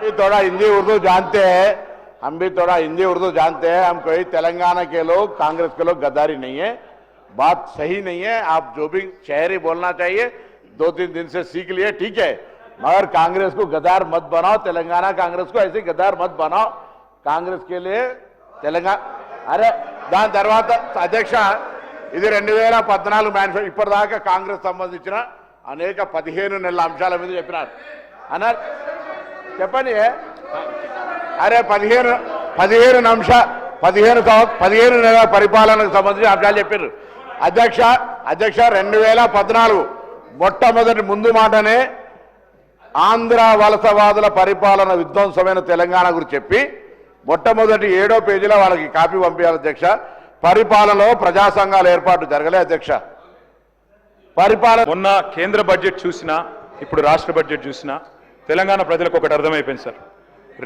भी थोड़ा हिंदी उर्दू जानते हैं हम भी थोड़ा हिंदी उर्दू जानते हैं हम कोई तेलंगाना के लोग कांग्रेस के लोग गद्दारी नहीं है बात सही नहीं है आप जो भी शहरी बोलना चाहिए दो तीन दिन से सीख लिए ठीक है मगर कांग्रेस को गद्दार मत बनाओ तेलंगाना कांग्रेस को ऐसे गद्दार मत बनाओ కాంగ్రెస్ కి తెలంగాణ అరే దాని తర్వాత అధ్యక్ష ఇది రెండు వేల పద్నాలుగు మేనిఫెస్టో ఇప్పటిదాకా కాంగ్రెస్ సంబంధించిన అనేక పదిహేను నెలల అంశాల మీద చెప్పినారు అన్నారు చెప్పండి. అరే పదిహేను పదిహేను నిమిష పదిహేను పదిహేను నెల పరిపాలనకు సంబంధించి అంశాలు చెప్పారు. అధ్యక్ష అధ్యక్ష రెండు వేల పద్నాలుగు మొట్టమొదటి ముందు మాటనే ఆంధ్ర వలసవాదుల పరిపాలన విధ్వంసమైన తెలంగాణ గురించి చెప్పి మొట్టమొదటి ఏడో పేజీలో వాళ్ళకి కాపీ పంపించాలి అధ్యక్ష. పరిపాలనలో ప్రజా సంఘాల ఏర్పాటు జరగలే అధ్యక్ష. పరిపాలన మొన్న కేంద్ర బడ్జెట్ చూసినా ఇప్పుడు రాష్ట్ర బడ్జెట్ చూసినా తెలంగాణ ప్రజలకు ఒకటి అర్థమైపోయింది సార్.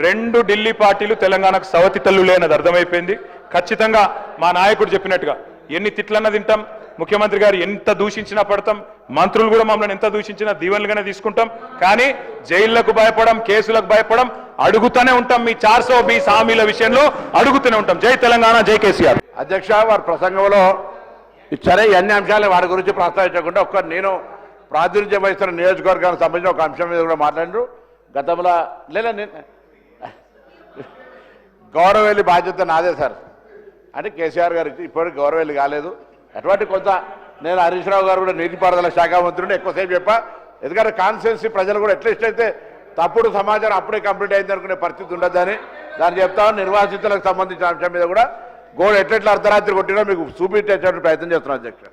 రెండు ఢిల్లీ పార్టీలు తెలంగాణకు సవతి తల్లు లేనది అర్థమైపోయింది. ఖచ్చితంగా మా నాయకుడు చెప్పినట్టుగా ఎన్ని తిట్లన్నా తింటాం ముఖ్యమంత్రి గారు ఎంత దూషించినా పడతాం మంత్రులు కూడా మమ్మల్ని ఎంత దూషించినా దీవెనలుగానే తీసుకుంటాం. కానీ జైళ్ళకు భయపడం కేసులకు భయపడం అడుగుతూనే ఉంటాం మీ చార్సో మీ సామీల విషయంలో అడుగుతూనే ఉంటాం. జై తెలంగాణ జై కేసీఆర్. అధ్యక్ష వారి ప్రసంగంలో ఇచ్చారే అన్ని అంశాలు వాడి గురించి ప్రస్తావించకుండా ఒక్క నేను ప్రాతినిధ్యం వహిస్తున్న నియోజకవర్గానికి సంబంధించిన ఒక అంశం మీద కూడా మాట్లాడారు గతంలో లేదా నేను గౌరవేలి బాధ్యత నాదే సార్. అంటే కేసీఆర్ గారు ఇప్పటికి గౌరవేలి కాలేదు. అటువంటి కొంత నేను హరీష్ రావు గారు కూడా నీటిపారుదల శాఖ మంత్రుడు ఎక్కువసేపు చెప్పా. ఎందుకంటే కాన్స్టిట్యున్సీ ప్రజలు కూడా ఎట్లీస్ట్ అయితే తప్పుడు సమాచారం అప్పుడే కంప్లీట్ అయింది అనుకునే పరిస్థితి ఉండదని దాన్ని చెప్తాను నిర్వాసితులకు సంబంధించిన అంశం మీద కూడా గోడ ఎట్లెట్లా అర్ధరాత్రి కొట్టినా మీకు చూపించేటువంటి ప్రయత్నం చేస్తున్నాను అధ్యక్ష.